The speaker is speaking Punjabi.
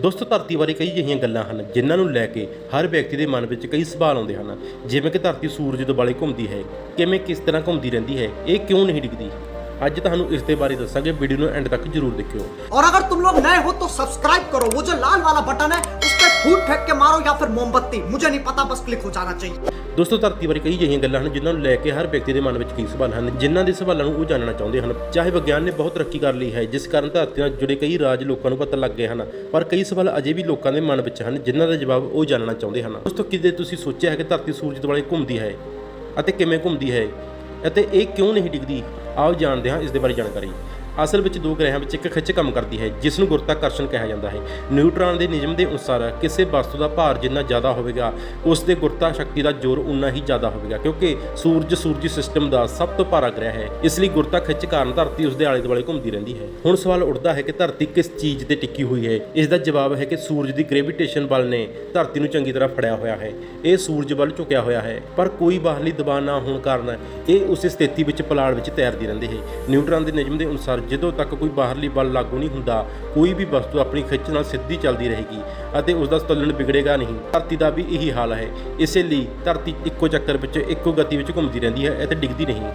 ਦੋਸਤੋ, ਧਰਤੀ ਬਾਰੇ ਕਈ ਅਜਿਹੀਆਂ ਗੱਲਾਂ ਹਨ, ਜਿਨ੍ਹਾਂ ਨੂੰ ਲੈ ਕੇ ਹਰ ਵਿਅਕਤੀ ਦੇ ਮਨ ਵਿੱਚ ਕਈ ਸਵਾਲ ਆਉਂਦੇ ਹਨ। ਜਿਵੇਂ ਕਿ ਧਰਤੀ ਸੂਰਜ ਦੇ ਦੁਆਲੇ ਘੁੰਮਦੀ ਹੈ, ਕਿਵੇਂ ਕਿਸ ਤਰ੍ਹਾਂ ਘੁੰਮਦੀ ਰਹਿੰਦੀ ਹੈ, ਇਹ ਕਿਉਂ ਨਹੀਂ ਡਿੱਗਦੀ? ਅੱਜ ਤੁਹਾਨੂੰ ਇਸ ਦੇ ਬਾਰੇ ਦੱਸਾਂਗੇ ਵੀਡੀਓ ਨੂੰ ਐਂਡ ਤੱਕ ਜ਼ਰੂਰ ਦੇਖਿਓ और अगर तुम लोग नए हो तो सब्सक्राइब करो वो जो लाल वाला बटन है उस पर फूट फेंक के मारो या फिर मोमबत्ती मुझे नहीं पता बस क्लिक हो जाना चाहिए ਦੋਸਤੋ ਧਰਤੀ ਬਾਰੇ ਕਈ ਜਿਹੀਆਂ ਗੱਲਾਂ ਹਨ ਜਿਨ੍ਹਾਂ ਨੂੰ ਲੈ ਕੇ ਹਰ ਵਿਅਕਤੀ ਦੇ ਮਨ ਵਿੱਚ ਕਈ ਸਵਾਲ ਹਨ ਜਿਨ੍ਹਾਂ ਦੇ ਸਵਾਲਾਂ ਨੂੰ ਉਹ ਜਾਣਨਾ ਚਾਹੁੰਦੇ ਹਨ ਚਾਹੇ ਵਿਗਿਆਨ ਨੇ ਬਹੁਤ ਤਰੱਕੀ ਕਰ ਲਈ ਹੈ ਜਿਸ ਕਾਰਨ ਧਰਤੀ ਨਾਲ ਜੁੜੇ ਕਈ ਰਾਜ ਲੋਕਾਂ ਨੂੰ ਪਤਾ ਲੱਗ ਗਏ ਹਨ ਪਰ ਕਈ ਸਵਾਲ ਅਜੇ ਵੀ ਲੋਕਾਂ ਦੇ ਮਨ ਵਿੱਚ ਹਨ ਜਿਨ੍ਹਾਂ ਦਾ ਜਵਾਬ ਉਹ ਜਾਣਨਾ ਚਾਹੁੰਦੇ ਹਨ ਦੋਸਤੋ ਕਿਤੇ ਤੁਸੀਂ ਸੋਚਿਆ ਹੈ ਕਿ ਧਰਤੀ ਸੂਰਜ ਦੁਆਲੇ ਘੁੰਮਦੀ ਹੈ ਅਤੇ ਕਿਵੇਂ ਘੁੰਮਦੀ ਹੈ ਅਤੇ ਇਹ ਕਿਉਂ ਨਹੀਂ ਡਿੱਗਦੀ ਆਓ ਜਾਣਦੇ ਹਾਂ ਇਸ ਦੇ ਬਾਰੇ ਜਾਣਕਾਰੀ। ਅਸਲ ਵਿੱਚ ਦੋ ਗ੍ਰਹਿਆਂ ਵਿੱਚ ਇੱਕ ਖਿੱਚ ਕੰਮ ਕਰਦੀ ਹੈ ਜਿਸ ਨੂੰ ਗੁਰਤਾਕਰਸ਼ਣ ਕਿਹਾ ਜਾਂਦਾ ਹੈ। ਨਿਊਟ੍ਰੋਨ ਦੇ ਨਿਯਮ ਦੇ ਅਨੁਸਾਰ ਕਿਸੇ ਵਸਤੂ ਦਾ ਭਾਰ ਜਿੰਨਾ ਜ਼ਿਆਦਾ ਹੋਵੇਗਾ, ਉਸ ਦੇ ਗੁਰਤਾ ਸ਼ਕਤੀ ਦਾ ਜ਼ੋਰ ਉਨਾ ਹੀ ਜ਼ਿਆਦਾ ਹੋਵੇਗਾ, ਕਿਉਂਕਿ ਸੂਰਜ ਸੂਰਜੀ ਸਿਸਟਮ ਦਾ ਸਭ ਤੋਂ ਭਾਰਾ ਗ੍ਰਹਿ ਹੈ, ਇਸ ਲਈ ਗੁਰਤਾ ਖਿੱਚ ਕਾਰਨ ਧਰਤੀ ਉਸ ਦੇ ਆਲੇ ਦੁਆਲੇ ਘੁੰਮਦੀ ਰਹਿੰਦੀ ਹੈ। ਹੁਣ ਸਵਾਲ ਉੱਠਦਾ ਹੈ ਕਿ ਧਰਤੀ ਕਿਸ ਚੀਜ਼ ਤੇ ਟਿੱਕੀ ਹੋਈ ਹੈ? ਇਸ ਦਾ ਜਵਾਬ ਹੈ ਕਿ ਸੂਰਜ ਦੀ ਗ੍ਰੈਵਿਟੇਸ਼ਨ ਬਲ ਨੇ ਧਰਤੀ ਨੂੰ ਚੰਗੀ ਤਰ੍ਹਾਂ ਫੜਿਆ ਹੋਇਆ ਹੈ। ਇਹ ਸੂਰਜ ਵੱਲ ਝੁਕਿਆ ਹੋਇਆ ਹੈ, ਪਰ ਕੋਈ ਬਾਹਰਲੀ ਦਬਾਅ ਨਾ ਹੋਣ ਕਾਰਨ ਇਹ ਉਸੇ ਸਥਿਤੀ ਵਿੱਚ ਪਲਾੜ ਵਿੱਚ ਤੈਰਦੀ ਰਹਿੰਦੀ ਹੈ। ਨਿਊਟਨ ਦੇ ਨਿਯਮ ਦੇ ਅਨੁਸਾਰ ਜਦੋਂ ਤੱਕ ਕੋਈ ਬਾਹਰਲੀ ਬਲ ਲਾਗੂ ਨਹੀਂ ਹੁੰਦਾ, ਕੋਈ ਵੀ ਵਸਤੂ ਆਪਣੀ ਖਿੱਚ ਨਾਲ ਸਿੱਧੀ ਚੱਲਦੀ ਰਹੇਗੀ ਅਤੇ ਉਸ ਦਾ ਸੰਤੁਲਨ ਵਿਗੜੇਗਾ ਨਹੀਂ। ਧਰਤੀ ਦਾ ਵੀ ਇਹੀ ਹਾਲ ਹੈ। ਇਸੇ ਲਈ ਧਰਤੀ ਇੱਕੋ ਚੱਕਰ ਵਿੱਚ, ਇੱਕੋ ਗਤੀ ਵਿੱਚ ਘੁੰਮਦੀ ਰਹਿੰਦੀ ਹੈ ਅਤੇ ਡਿੱਗਦੀ ਨਹੀਂ।